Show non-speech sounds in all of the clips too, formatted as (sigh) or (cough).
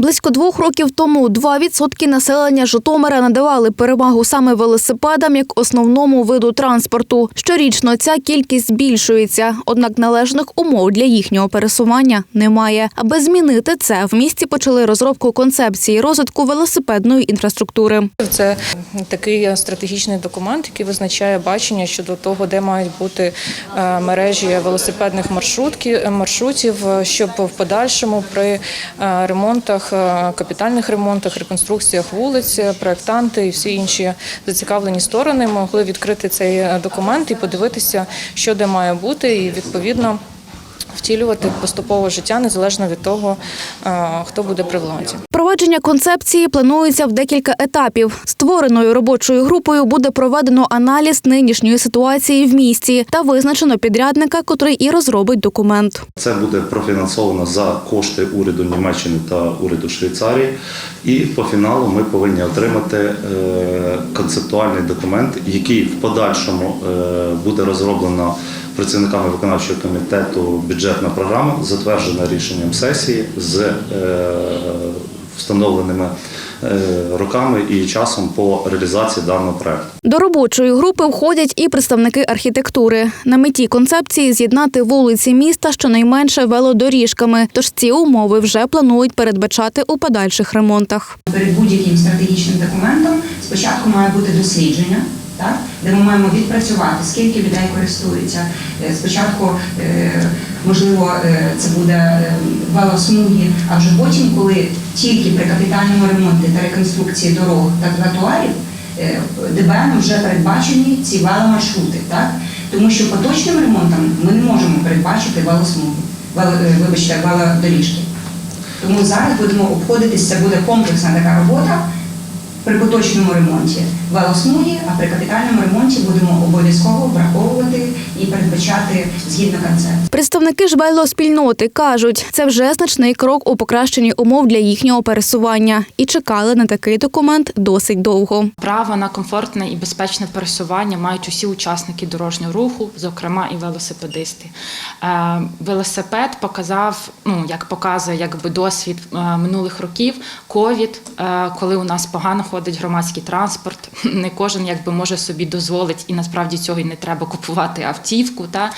Близько двох років тому 2% населення Житомира надавали перевагу саме велосипедам як основному виду транспорту. Щорічно ця кількість збільшується, однак належних умов для їхнього пересування немає. Аби змінити це, в місті почали розробку концепції розвитку велосипедної інфраструктури. Це такий стратегічний документ, який визначає бачення щодо того, де мають бути е, мережі велосипедних маршрутів, щоб в подальшому при е, ремонтах, е, капітальних ремонтах, реконструкціях вулиць, проектанти і всі інші зацікавлені сторони могли відкрити цей документ і подивитися, що де має бути, і відповідно. Втілювати поступово життя незалежно від того, е, хто буде при владі. Провадження концепції планується в декілька етапів. Створеною робочою групою буде проведено аналіз нинішньої ситуації в місті та визначено підрядника, котрий і розробить документ. Це буде профінансовано за кошти уряду Німеччини та уряду Швейцарії. І по фіналу ми повинні отримати е, концептуальний документ, який в подальшому е, буде розроблено працівниками виконавчого комітету бюджетна програма, затверджена рішенням сесії з е, встановленими е, роками і часом по реалізації даного проекту. До робочої групи входять і представники архітектури. На меті концепції з'єднати вулиці міста щонайменше велодоріжками. Тож ці умови вже планують передбачати у подальших ремонтах. Перед будь-яким стратегічним документом спочатку має бути дослідження, так, де ми маємо відпрацювати, скільки людей користується. Е, Спочатку, е, можливо, е, це буде велосмуги, а вже потім, коли тільки при капітальному ремонті та реконструкції дорог та тротуарів е, ДБН вже передбачені ці веломаршрути, так? Тому що поточним ремонтом ми не можемо передбачити велосмуги, вело, е, вибачте, велодоріжки. Тому зараз будемо обходитись, це буде комплексна така робота при поточному ремонті велосмуги, а при капітальному ремонті будемо обов'язково враховувати і передбачати згідно концепції. Представники ж велоспільноти кажуть, це вже значний крок у покращенні умов для їхнього пересування і чекали на такий документ досить довго. Право на комфортне і безпечне пересування мають усі учасники дорожнього руху, зокрема і велосипедисти. Е, Велосипед показав, ну як показує якби досвід е, минулих років, ковід, е, коли у нас погано ходить громадський транспорт. (laughs) Не кожен якби може собі дозволити, і насправді цього і не треба купувати автівку. Та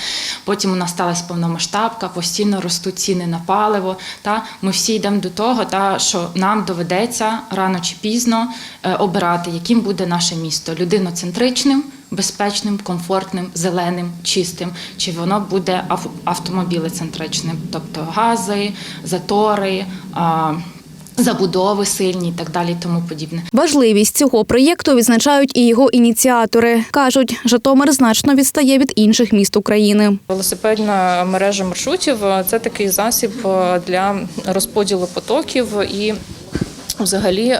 потім у нас сталася повномасштабка, постійно ростуть ціни на паливо. Та ми всі йдемо до того, та що нам доведеться рано чи пізно е, обирати, яким буде наше місто людиноцентричним. Безпечним, комфортним, зеленим, чистим, чи воно буде ав- автомобілецентричним, тобто гази, затори, забудови сильні і так далі, і тому подібне. Важливість цього проєкту відзначають і його ініціатори. кажуть, Житомир значно відстає від інших міст України. Велосипедна мережа маршрутів це такий засіб е, для розподілу потоків і. Взагалі е,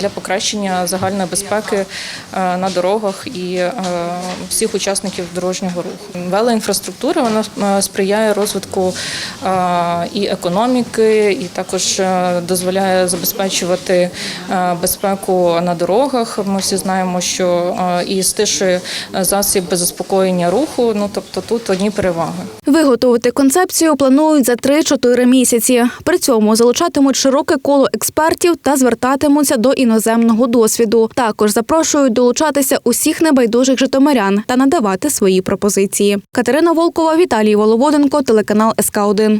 для покращення загальної безпеки е, на дорогах і е, всіх учасників дорожнього руху. Велоінфраструктура вона сприяє розвитку і економіки, і також дозволяє забезпечувати безпеку на дорогах. Ми всі знаємо, що і стишує засіб заспокоєння руху. Ну тобто тут одні переваги. Виготовити концепцію планують за 3-4 місяці. При цьому залучатимуть широке коло експертів та звертатимуться до іноземного досвіду. Також запрошують долучатися усіх небайдужих житомирян та надавати свої пропозиції. Катерина Волкова, Віталій Воловоденко, телеканал СК 1